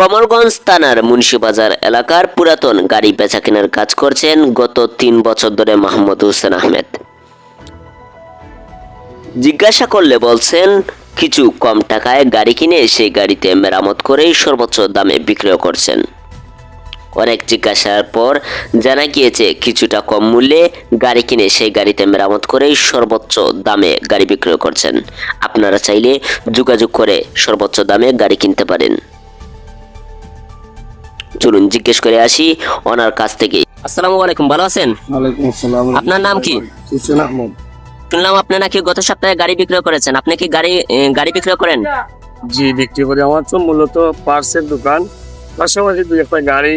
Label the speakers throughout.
Speaker 1: কমলগঞ্জ থানার মুন্সিবাজার এলাকার পুরাতন গাড়ি বেচা কেনার কাজ করছেন গত তিন বছর ধরে মাহমুদ হোসেন আহমেদ। জিজ্ঞাসা করলে বলছেন, কিছু কম টাকায় গাড়ি কিনে সেই গাড়িতে মেরামত করেই সর্বোচ্চ দামে বিক্রয় করছেন। অনেক জিজ্ঞাসার পর জানা গিয়েছে, কিছুটা কম মূল্যে গাড়ি কিনে সেই গাড়িতে মেরামত করেই সর্বোচ্চ দামে গাড়ি বিক্রয় করছেন। আপনারা চাইলে যোগাযোগ করে সর্বোচ্চ দামে গাড়ি কিনতে পারেন। চলুন জিজ্ঞেস করে আসি ওনার কাছ থেকে। আসসালামু আলাইকুম ভালো আছেন? আপনার নাম কি?
Speaker 2: আহমদ।
Speaker 1: শুনলাম আপনি নাকি গত সপ্তাহে গাড়ি বিক্রয় করেছেন। আপনি কি গাড়ি গাড়ি বিক্রয় করেন?
Speaker 2: জি বিক্রি করি। আমার তো মূলত পার্সের দোকান। পাশাপাশি দুই একটা গাড়ি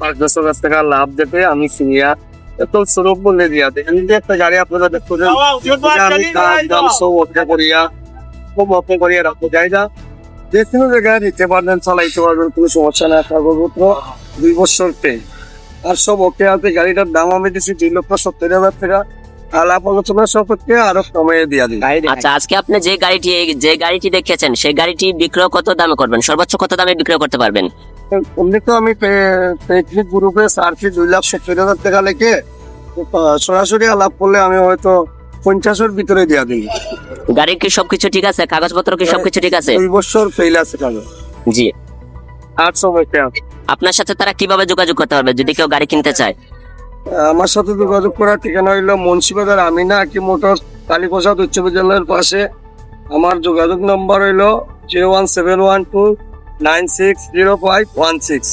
Speaker 2: পাঁচ দশ হাজার টাকা লাভ দিতে আমি কিনিয়া এত স্বরূপ বলে দিয়া দেখেন একটা গাড়ি আপনারা দেখতে আমি দাম দাম সব অপেক্ষা করিয়া খুব অপেক্ষা করিয়া রাখব যাই না। যে কোনো জায়গায় নিতে পারবেন চালাইতে পারবেন কোনো সমস্যা না কাগজপত্র দুই বছর পে। আর সব ওকে আছে গাড়িটার দাম আমি দিচ্ছি দুই লক্ষ সত্তর হাজার টাকা। আলাপ আলোচনা সপক্ষে আরও কমিয়ে দিয়া দিই
Speaker 1: আচ্ছা আজকে আপনি যে গাড়িটি যে গাড়িটি দেখেছেন সেই গাড়িটি বিক্রয় কত দামে করবেন? সর্বোচ্চ কত দামে বিক্রয় করতে পারবেন?
Speaker 2: এমনি তো আমি পেট্রিক গ্রুপে সার্ফি দুই লাখ সত্তর হাজার টাকা লেখে সরাসরি আলাপ করলে আমি হয়তো পঞ্চাশের ভিতরে দিয়া দিই।
Speaker 1: গাড়ির কি সবকিছু ঠিক আছে? কাগজপত্র কি সবকিছু ঠিক আছে?
Speaker 2: দুই বছর ফেল আছে কাগজ।
Speaker 1: জি।
Speaker 2: আট সময়তে
Speaker 1: আপনার সাথে তারা কীভাবে যোগাযোগ করতে পারবে? যদি কেউ গাড়ি কিনতে চায়।
Speaker 2: আমার সাথে যোগাযোগ করার ঠিকানা হইল মুন্সিবাজার আমিনা কি মোটর কালীপ্রসাদ উচ্চ বিদ্যালয়ের পাশে। আমার যোগাযোগ নম্বর হইল zero one seven one two nine six zero five one six